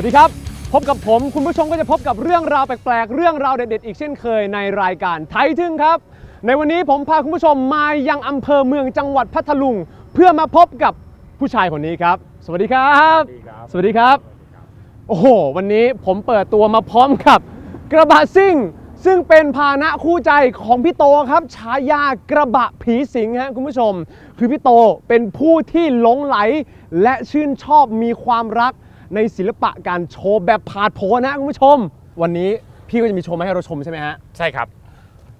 สวัสดีครับ พบกับผมคุณผู้ชมก็จะพบกับเรื่องราวแปลกๆ เรื่องราวเด็ดๆ อีกเช่นเคยในรายการไทยทึ่งครับ ในวันนี้ผมพาคุณผู้ชมมายังอำเภอเมืองจังหวัดพัทลุง เพื่อมาพบกับผู้ชายคนนี้ครับ สวัสดีครับ สวัสดีครับ โอ้โห วันนี้ผมเปิดตัวมาพร้อมกับ กระบะซิ่ง ซึ่งเป็นพาหนะคู่ใจของพี่โตครับฉายากระบะผีสิงฮะคุณผู้ชม คือพี่โตเป็นผู้ที่หลงไหล และชื่นชอบมีความรัก ในศิลปะการโชว์แบบผาดโผนนะคุณผู้ชม วันนี้พี่ก็จะมีโชว์มาให้เราชมใช่ไหมฮะ ใช่ครับ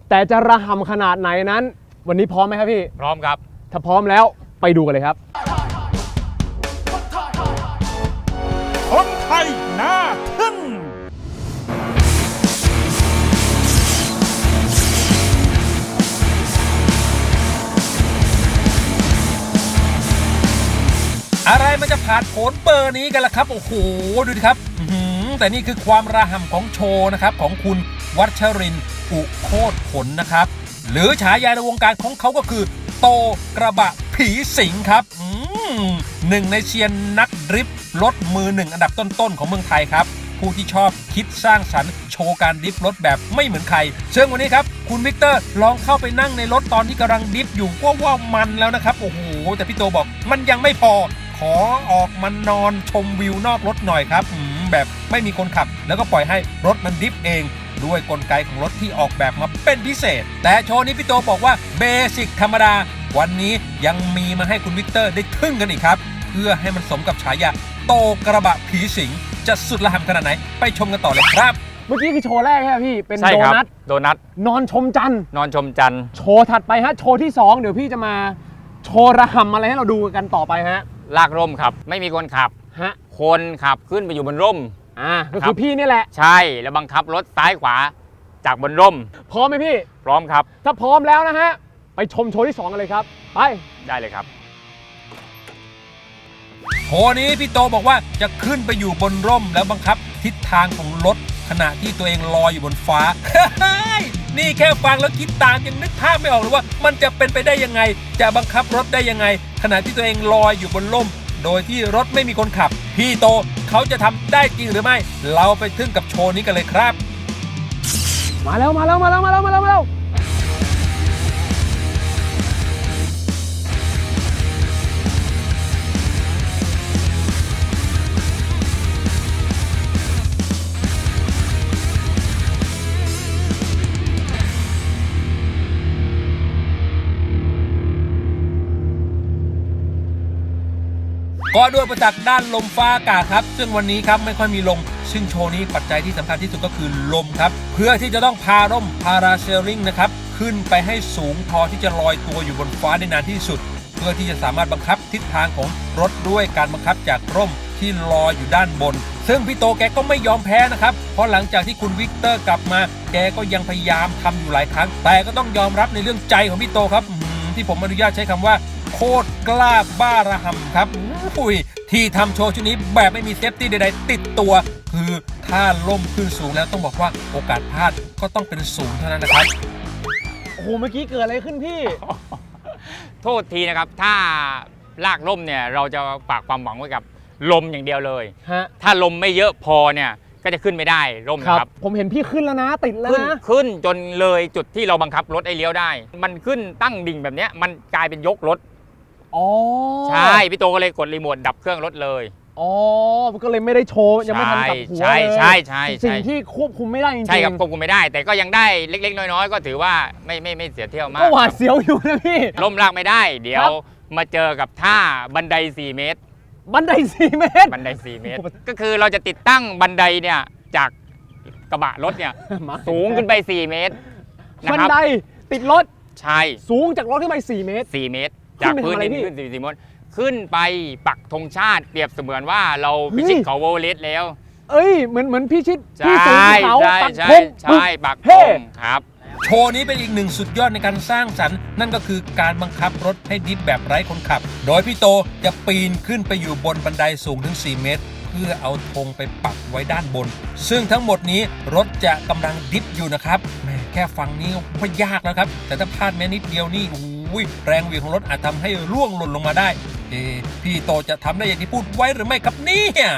แต่จะระหำขนาดไหนนั้น วันนี้พร้อมไหมครับพี่ พร้อมครับ ถ้าพร้อมแล้วไปดูกันเลยครับ อะไรมันจะผ่านโผลเบอร์นี้กันละครับ โอ้โห ดูดิครับแต่นี่คือความระห่ำของโชว์นะครับ ของคุณวัชรินอุโคตรผลนะครับ หรือฉายาในวงการของเขาก็คือ โตกระบะผีสิงครับอืมหนึ่งในเซียนนักดริฟท์รถมือหนึ่งอันดับต้นๆของเมืองไทยครับผู้ที่ชอบคิดสร้างสรรค์โชว์การดริฟท์รถแบบไม่เหมือนใครซึ่งวันนี้ครับ คุณวิกเตอร์ลองเข้าไปนั่งในรถตอนที่กำลังดริฟท์อยู่ก็ว่ามันแล้วนะครับ โอ้โห แต่พี่โตบอกมันยังไม่พอ ขอออกมานอนชมวิวนอกรถหน่อยครับอืมแบบไม่มีคนขับ แล้วก็ปล่อยให้รถมันดริฟต์เอง ด้วยกลไกของรถที่ออกแบบมาเป็นพิเศษ แต่โชว์นี้พี่โตบอกว่าเบสิกธรรมดา วันนี้ยังมีมาให้คุณวิกเตอร์ได้ทึ่งกันอีกครับ เพื่อให้มันสมกับฉายาโตกระบะผีสิง จะสุดระห่ำขนาดไหน ไปชมกันต่อเลยครับเมื่อกี้คือโชว์แรกใช่ไหมพี่ เป็นใช่โดครับนัทโดนัทนอนชมจันทร์นอนชมจันทร์โชว์ถัดไปฮะ โชว์ที่ 2 เดี๋ยวพี่จะมา โชว์ระหำอะไรให้เราดูกันต่อไปฮะ ลากร่มครับ ไม่มีคนขับ ฮะคนขับขึ้นไปอยู่บนร่ม อ่าก็ครัคือบ พี่นี่แหละ ใช่แล้วบังคับรถซ้ายขวาจากบนร่ม พร้อมไหมพี่ พร้อมครับถ้าพร้อมแล้วนะฮะ ไปชมโชว์ที่ 2 กันเลยครับ ไป ได้เลยครับ โชว์นี้พี่โตบอกว่าจะขึ้นไปอยู่บนร่มแล้วบังคับทิศทางของรถขณะที่ตัวเองลอยอยู่บนฟ้า นี่แค่ฟังแล้วคิดตามยังนึกภาพไม่ออกเลยว่า มันจะเป็นไปได้ยังไง จะบังคับรถได้ยังไง ขณะที่ตัวเองลอยอยู่บนล่ม โดยที่รถไม่มีคนขับ พี่โตเขาจะทำได้จริงหรือไม่ เราไปทึ่งกับโชว์นี้กันเลยครับ มาแล้วมาแล้วมาแล้วมาแล้วมาแล้วมาแล้ว ก็ด้วยประจักษ์ด้านลมฟ้าอากาศครับ ซึ่งวันนี้ครับไม่ค่อยมีลม ซึ่งโชว์นี้ปัจจัยที่สำคัญที่สุดก็คือลมครับ เพื่อที่จะต้องพาร่มพาราเซลลิงนะครับขึ้นไปให้สูงพอที่จะลอยตัวอยู่บนฟ้าได้นานที่สุด เพื่อที่จะสามารถบังคับทิศทางของรถด้วยการบังคับจากร่มที่ลอยอยู่ด้านบน ซึ่งพี่โตแกก็ไม่ยอมแพ้นะครับ เพราะหลังจากที่คุณวิกเตอร์กลับมา แกก็ยังพยายามทำอยู่หลายครั้ง แต่ก็ต้องยอมรับในเรื่องใจของพี่โตครับที่ผมอนุญาตใช้คำว่า โคตรกล้าบ้าระห่ำครับอุ้ยที่ทำโชว์ชุดนี้แบบไม่มีเซฟตี้ใดๆ ติดตัว คือถ้าล่มขึ้นสูงแล้วต้องบอกว่าโอกาสพลาดก็ต้องเป็นศูนย์เท่านั้นนะครับ โอ้โหเมื่อกี้เกิดอะไรขึ้นพี่ โทษทีนะครับ ถ้าลากร่มเนี่ยเราจะฝากความหวังไว้กับลมอย่างเดียวเลย ฮะถ้าลมไม่เยอะพอเนี่ยก็จะขึ้นไม่ได้ร่มครับนะครับ ผมเห็นพี่ขึ้นแล้วนะ ติดแล้วขึ้นนะ ขึ้นจนเลยจุดที่เราบังคับรถไอ้เลี้ยวได้ มันขึ้นตั้งดิ่งแบบเนี้ยมันกลายเป็นยกรถ อ๋อใช่พี่โตก็เลยกดรีโมทดับเครื่องรถเลยอ๋อมันก็เลยไม่ได้โชว์ยังไม่ทันกลับหัวใช่เลยใช่ใช่ใช่สิ่งที่ควบคุมไม่ได้จริงๆใช่ครับควบคุมไม่ได้ แต่ก็ยังได้เล็ก ๆ น้อย ๆ ก็ถือว่าไม่ไม่ไม่เสียเที่ยวมากก็หวาดเสียวอยู่นะพี่ล่มลากไม่ได้ เดี๋ยครัวบมาเจอกับท่าบันได 4 เมตร บันไดสี่เมตร บันได 4 เมตร ก็คือเราจะติดตั้งบันไดเนี่ยจากกระบะรถเนี่ยมาสูงขึ้นไป 4 เมตรนะบันครับไดติดรถใช่สูงจากรถขึ้นไป 4 เมตร 4 เมตรขึ้ จากนไปพื้นทำอะไรดินพี่ขึ้น4เมตรขึ้นไปปักธงชาติเปรียบเสมือนว่าเราพิเฮ้ยชิตเขาโวเลสแล้ว เอ้ยเหมือนเหมือนพี่ชิดใช่พี่สูงเขาใช่ปักใช่ธงใช่ปักธเฮ้งครับ โชว์นี้เป็นอีกหนึ่งสุดยอดในการสร้างสรรค์ นั่นก็คือการบังคับรถให้ดิฟแบบไร้คนขับ โดยพี่โตจะปีนขึ้นไปอยู่บนบันไดสูงถึง 4 เมตร เพื่อเอาธงไปปักไว้ด้านบน ซึ่งทั้งหมดนี้รถจะกำลังดิฟอยู่นะครับแหมแค่ฟังนี้ก็ยากแล้วครับ แต่ถ้าพลาดแม้นิดเดียวนี่อุ้ ยแรงเหวี่ยงของรถอาจทำให้ร่วงหล่นลงมาได้ เอพี่โตจะทำได้อย่างที่พูดไว้หรือไม่ครับเนี่ย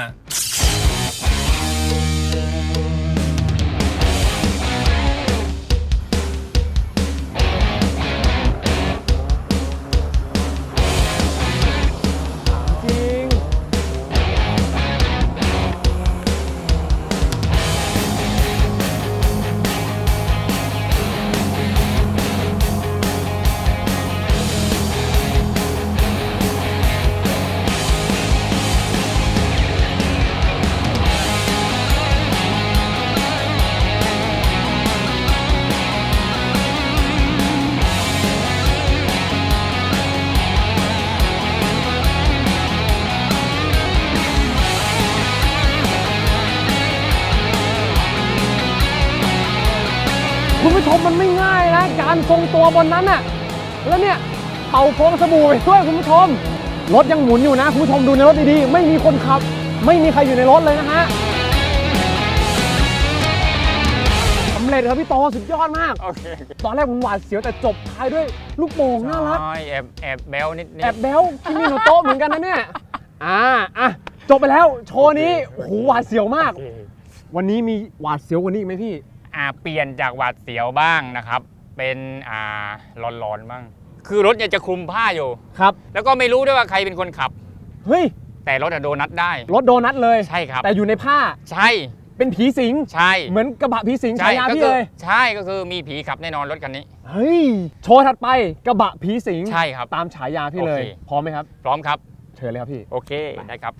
ผู้ชมมันไม่ง่ายนะการทรงตัวบนนั้นน่ะแล้วเนี่ยเป่าฟองสบู่ไปด้วยคุณผู้ชม รถยังหมุนอยู่นะคุณผู้ชมดูในรถดีๆ ไม่มีคนขับ ไม่มีใครอยู่ในรถเลยนะฮะสำเร็จครับพี่โตสุดยอดมาก โอเคตอนแรกผมหวาดเสียวแต่จบท้ายด้วยลูกโป่งน่ารักใช่แอบแอบแบลนิดนิดแอบแบลคิมิโนโตะเหมือนกันนะเนี่ย อ่า อะ จบไปแล้ว โชว์นี้ โอ้โห หวาดเสียวมากโอเควันนี้มีหวาดเสียวกว่านี้อีกไหมพี่อ่า เปลี่ยนจากหวาดเสียวบ้างนะครับ เป็นอ่าร้อนๆบ้าง คือรถเนี่ยจะคลุมผ้าอยู่ ครับ แล้วก็ไม่รู้ด้วยว่าใครเป็นคนขับ เฮ้ย แต่รถอะโดนัทได้ รถโดนัทเลย ใช่ครับ แต่อยู่ในผ้า ใช่ เป็นผีสิง ใช่ เหมือนกระบะผีสิงใช่ฉายาก็พี่คืเลยใช่ก็คือมีผีขับแน่นอนรถคันนี้ เฮ้ย โชว์ถัดไปกระบะผีสิง ใช่ครับ ตามฉายาพี่เลย โอเค พร้อมไหมครับ พร้อมครับ เชิญเลยครับพี่ โอเค ได้ครับ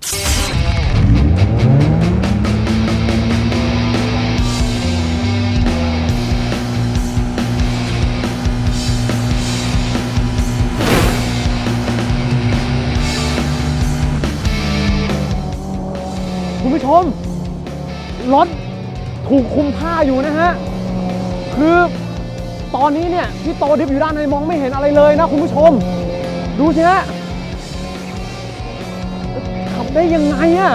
รถถูกคุมผ้าอยู่นะฮะ คือตอนนี้เนี่ยพี่โตดิฟอยู่ด้านในมองไม่เห็นอะไรเลยนะคุณผู้ชม ดูสิฮะขับได้ยังไงอะ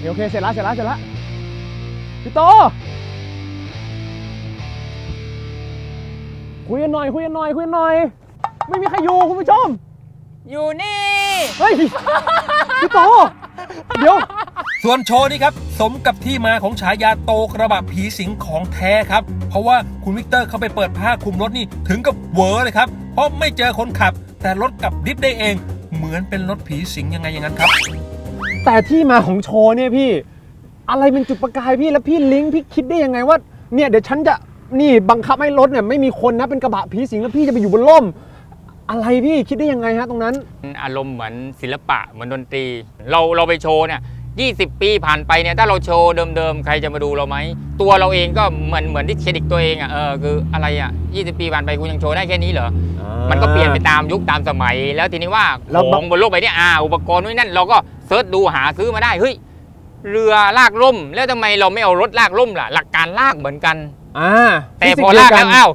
เดี๋ยโอเค เสร็จแล้วเสร็จแล้วเสร็จแล้วพี่โต คุยกันหน่อยคุยกันหน่อยคุยกันหน่อย ไม่มีใครอยู่คุณผู้ชม อยู่นี่ เฮ้ยพี่โตเดี๋ยว ส่วนโชว์นี้ครับ สมกับที่มาของฉายาโตกระบะผีสิงของแท้ครับ เพราะว่าคุณวิกเตอร์เขาไปเปิดผ้าคลุมรถนี่ถึงกับเวอร์เลยครับ เพราะไม่เจอคนขับ แต่รถกลับดิฟได้เอง เหมือนเป็นรถผีสิงยังไงอย่างนั้นครับ แต่ที่มาของโชว์เนี่ยพี่ อะไรเป็นจุดประกายพี่แล้วพี่ลิงก์พี่คิดได้ยังไงว่า เนี่ยเดี๋ยวฉันจะ นี่บังคับให้รถเนี่ยไม่มีคนนะเป็นกระบะผีสิงแล้วพี่จะไปอยู่บนล่ม อะไรพี่คิดได้ยังไงฮะตรงนั้น อารมณ์เหมือนศิลปะเหมือนดนตรี เราเราไปโชว์เนี่ย20 ปีผ่านไปเนี่ยถ้าเราโชว์เดิมๆใครจะมาดูเราไหมตัวเราเองก็เหมือนเหมือนที่เครดิตตัวเองอะเออคืออะไรอะ20 ปีผ่านไปกูยังโชว์ได้แค่นี้เหรอมันก็เปลี่ยนไปตามยุคตามสมัย แล้วทีนี้ว่าแล้วของบนโลกใบนี้อ่าอุปกรณ์นู่นนนั่นเราก็เซิร์ชดูหาซื้อมาได้เฮ้ยเรือลากล่ม แล้วทำไมเราไม่เอารถลากล่มล่ะ หลักการลากเหมือนกัน อ่าแต่ฟิสิพส์อลากเดีแล้ยวอ้าว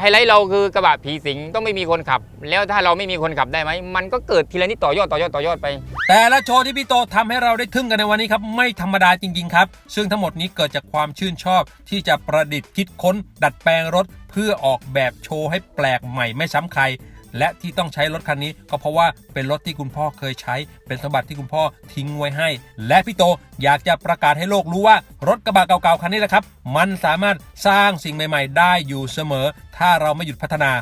ไฮไลท์เราคือกระบะผีสิงต้องไม่มีคนขับ แล้วถ้าเราไม่มีคนขับได้ไหม มันก็เกิดทีละนิดต่อยอดต่อยอดต่อยอดไป แต่ละโชว์ที่พี่โตทำให้เราได้ทึ่งกันในวันนี้ครับ ไม่ธรรมดาจริง ๆ ครับ ซึ่งทั้งหมดนี้เกิดจากความชื่นชอบ ที่จะประดิษฐ์คิดค้น ดัดแปลงรถ เพื่อออกแบบโชว์ให้แปลกใหม่ไม่ซ้ำใคร และที่ต้องใช้รถคันนี้ก็เพราะว่าเป็นรถที่คุณพ่อเคยใช้ เป็นสมบัติที่คุณพ่อทิ้งไว้ให้ และพี่โตอยากจะประกาศให้โลกรู้ว่ารถกระบะเก่าๆคันนี้แหละครับ มันสามารถสร้างสิ่งใหม่ ๆ ได้อยู่เสมอ ถ้าเราไม่หยุดพัฒนา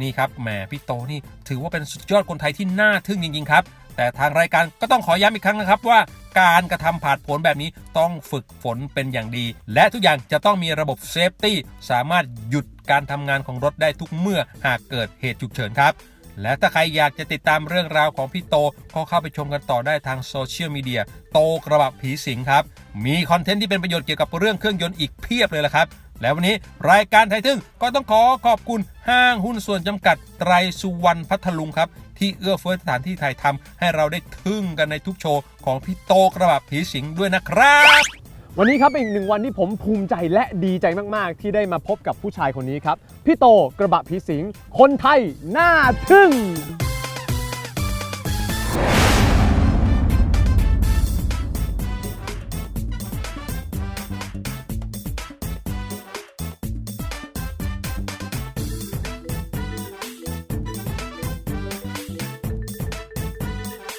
นี่ครับแหมพี่โตนี่ถือว่าเป็นสุดยอดคนไทยที่น่าทึ่งจริงๆครับ แต่ทางรายการก็ต้องขอย้ำอีกครั้งนะครับว่าการกระทำผ่านผลแบบนี้ต้องฝึกฝนเป็นอย่างดี และทุกอย่างจะต้องมีระบบเซฟตี้สามารถหยุดการทำงานของรถได้ทุกเมื่อหากเกิดเหตุฉุกเฉินครับ และถ้าใครอยากจะติดตามเรื่องราวของพี่โต ก็เข้าไปชมกันต่อได้ทางโซเชียลมีเดียโตกระบะผีสิงครับ มีคอนเทนต์ที่เป็นประโยชน์เกี่ยวกับเรื่องเครื่องยนต์อีกเพียบเลยละครับ และวันนี้รายการไทยทึ่งก็ต้องขอขอบคุณห้างหุ้นส่วนจำกัดไตรสุวรรณพัทลุงครับ ที่เอื้อเฟื้อสถานที่ถ่ายทำให้เราได้ทึ่งกันในทุกโชว์ของพี่โตกระบะผีสิงด้วยนะครับ วันนี้ครับเป็นอีกหนึ่งวันที่ผมภูมิใจและดีใจมาก ๆ ที่ได้มาพบกับผู้ชายคนนี้ครับ พี่โตกระบะผีสิง คนไทยหน้าทึ่ง